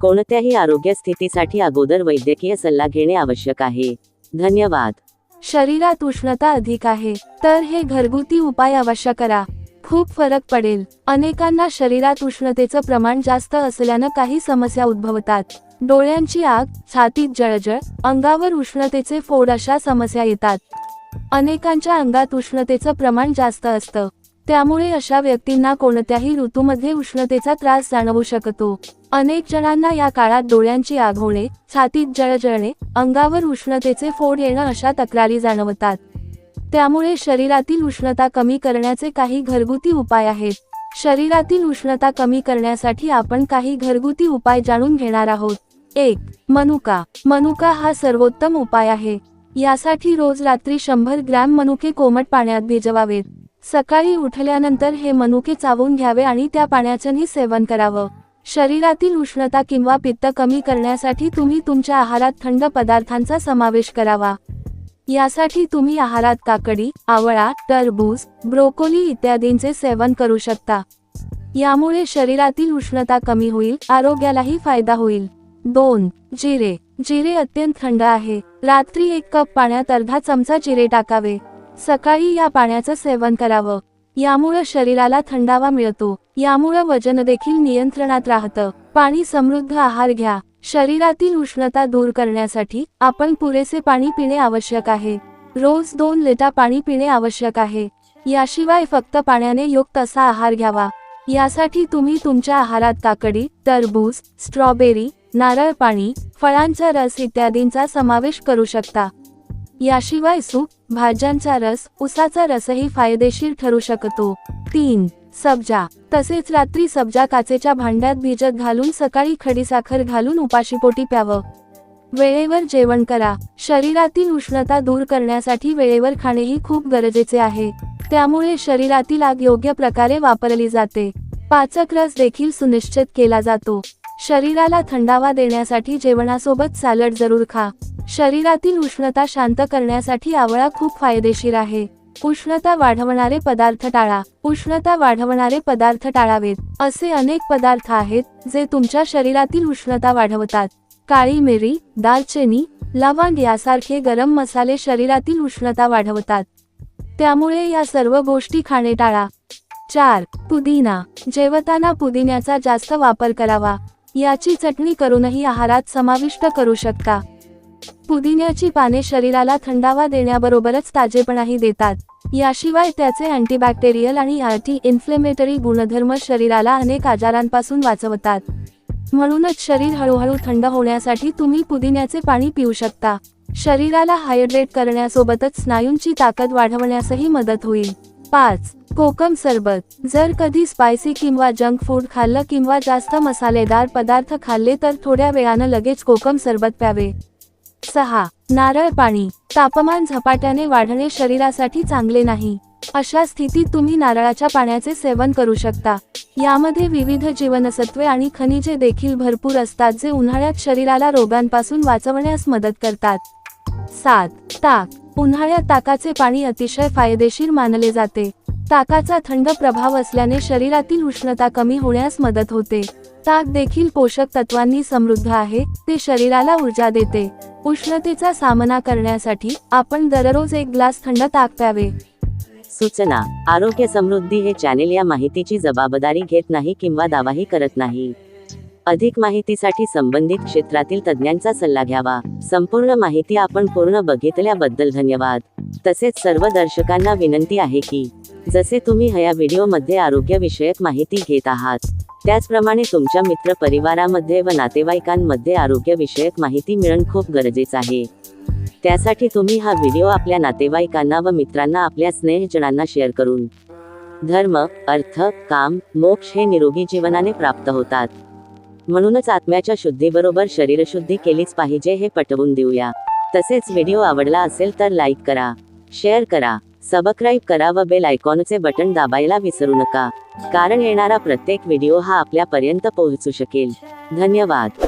कोणत्याही आरोग्य स्थितीसाठी अगोदर वैद्यकीय सल्ला घेणे आवश्यक आहे. धन्यवाद. शरीरात उष्णता अधिक आहे तर हे घरगुती उपाय अवश्य करा. खूप फरक पडेल. अनेकांना शरीरात उष्णतेचं प्रमाण जास्त असल्यानं काही समस्या उद्भवतात. डोळ्यांची आग छातीत जळजळ अंगावर उष्णतेचे फोड अशा समस्या येतात. अनेकांच्या अंगात उष्णतेचं प्रमाण जास्त असतं. त्यामुळे अशा व्यक्तींना कोणत्याही ऋतूमध्ये उष्णतेचा त्रास जाणवू शकतो. अनेक जणांना या काळात डोळ्यांची आग होणे छातीत जळजळणे अंगावर उष्णतेचे फोड येणं अशा तक्रारी जाणवतात. त्यामुळे शरीरातील उष्णता कमी करण्याचे काही घरगुती उपाय आहेत. शरीरातील उष्णता कमी करण्यासाठी आपण काही घरगुती उपाय जाणून घेणार आहोत. एक मनुका. मनुका हा सर्वोत्तम उपाय आहे. यासाठी रोज रात्री शंभर ग्रॅम मनुके कोमट पाण्यात भिजवावेत. सकाळी उठल्यानंतर हे मनुके चावून घ्यावे आणि त्या पाण्याचंही सेवन करावं. शरीरातील उष्णता किंवा पित्त कमी करण्यासाठी तुम्ही तुमच्या आहारात थंड पदार्थांचा समावेश करावा. यासाठी तुम्ही आहारात काकडी आवळा टरबूज ब्रोकोली इत्यादींचे सेवन करू शकता. यामुळे शरीरातील उष्णता कमी होईल आरोग्यालाही फायदा होईल. दोन जिरे. जिरे अत्यंत थंड आहे. रात्री एक कप पाण्यात अर्धा चमचा जिरे टाकावे. सकाळी या पाण्याचं सेवन करावं. यामुळं शरीराला थंडावा मिळतो. यामुळं वजन देखील नियंत्रणात राहतं. पाणी समृद्ध आहार घ्या. शरीरातील उष्णता दूर करण्यासाठी आपण पुरेसे पाणी पिणे आवश्यक आहे. रोज दोन लिटर पाणी पिणे आवश्यक आहे. याशिवाय फक्त पाण्याने युक्त असा आहार घ्यावा. यासाठी तुम्ही तुमच्या आहारात काकडी टरबूज स्ट्रॉबेरी नारळ पाणी फळांचा रस इत्यादींचा समावेश करू शकता. याशिवाय सूप भाज्यांचा रस उसाचा रसही फायदेशीर ठरू शकतो. तीन सब्जा. तसेच रात्री सब्जा काचेच्या भांड्यात भिजत घालून सकाळी खडीसाखर घालून उपाशीपोटी प्यावं. वेळेवर जेवण करा. शरीरातील उष्णता दूर करण्यासाठी वेळेवर खाणेही खूप गरजेचे आहे. त्यामुळे शरीरातील आग योग्य प्रकारे वापरली जाते. पाचक रस देखील सुनिश्चित केला जातो. शरीराला थंडावा देण्यासाठी जेवणासोबत सॅलड जरूर खा. शरीरातील उष्णता शांत करण्यासाठी आवळा खूप फायदेशीर आहे. उष्णता वाढवणारे पदार्थ टाळा. उष्णता वाढवणारे पदार्थ टाळावेत. असे अनेक पदार्थ आहेत जे तुमच्या शरीरातील उष्णता वाढवतात. काळी मिरी दालचिनी लवंग यासारखे गरम मसाले शरीरातील उष्णता वाढवतात. त्यामुळे या सर्व गोष्टी खाणे टाळा. चार पुदिना. जेवताना पुदिन्याचा जास्त वापर करावा. याची चटणी करूनही आहारात समाविष्ट करू शकता. पुदिन्याची पाने शरीराला थंडावा देण्याबरोबरच ताजेपणाही देतात. याशिवाय त्याचे अँटीबॅक्टेरियल आणि अँटी इन्फ्लेमेटरी गुणधर्म शरीराला अनेक आजारांपासून वाचवतात. म्हणूनच शरीर हळूहळू थंड होण्यासाठी तुम्ही पुदिन्याचे पाणी पिऊ शकता. शरीराला हायड्रेट करण्यासोबतच स्नायूंची ताकद वाढवण्यासही मदत होईल. पाच कोकम सरबत. जर कधी स्पायसी किंवा जंक फूड खाल्लं किंवा जास्त मसालेदार पदार्थ खाल्ले तर थोड्या वेळानं लगेच कोकम सरबत प्यावे. सहा नारळ पाणी तापमान झपाट्याने वाढणे शरीरासाठी चांगले नाही. अशा स्थितीत तुम्ही नारळाच्या पाण्याचे सेवन करू शकता. यामध्ये विविध जीवनसत्वे आणि खनिजे देखील भरपूर असतात जे उन्हाळ्यात शरीराला रोगांपासून वाचवण्यास मदत करतात. सात ताक. उन्हाळ्यात ताकाचे पाणी अतिशय फायदेशीर मानले जाते. ताकाचा थंड प्रभाव असल्याने शरीरातील उष्णता कमी होण्यास मदत होते. ताक देखील पोषक तत्वांनी समृद्ध आहे. ते शरीराला ऊर्जा देते. उष्णतेचा सामना करण्यासाठी आपण दररोज एक ग्लास थंड ताक प्यावे. सूचना आरोग्य समृद्धी हे चॅनेल या माहितीची जबाबदारी घेत नाही किंवा दावाही करत नाही. अधिक माहितीसाठी संबंधित क्षेत्रातील तज्ज्ञांचा सल्ला घ्यावा. संपूर्ण माहिती आपण पूर्ण बघितल्याबद्दल धन्यवाद. तसेच सर्व दर्शकांना विनंती आहे की जसे तुम्ही ह्या व्हिडिओमध्ये आरोग्यविषयक माहिती घेत आहात त्याचप्रमाणे तुमच्या मित्र परिवारामध्ये व नातेवाईकांमध्ये आरोग्यविषयक माहिती मिळणं खूप गरजेचं आहे. त्यासाठी तुम्ही हा व्हिडिओ आपल्या नातेवाईकांना व मित्रांना आपल्या स्नेहजनांना शेअर करून धर्म अर्थ काम मोक्ष हे निरोगी जीवनाने प्राप्त होतात. म्हणूनच आत्म्याच्या शुद्धीबरोबर शरीरशुद्धी केलीच पाहिजे हे पटवून देऊया. तसेच व्हिडिओ आवडला असेल तर लाईक करा शेअर करा. सबस्क्राईब करा व बेल आयकॉनचे बटन दाबायला विसरू नका. कारण येणारा प्रत्येक व्हिडिओ हा आपल्यापर्यंत पोहोचू शकेल. धन्यवाद.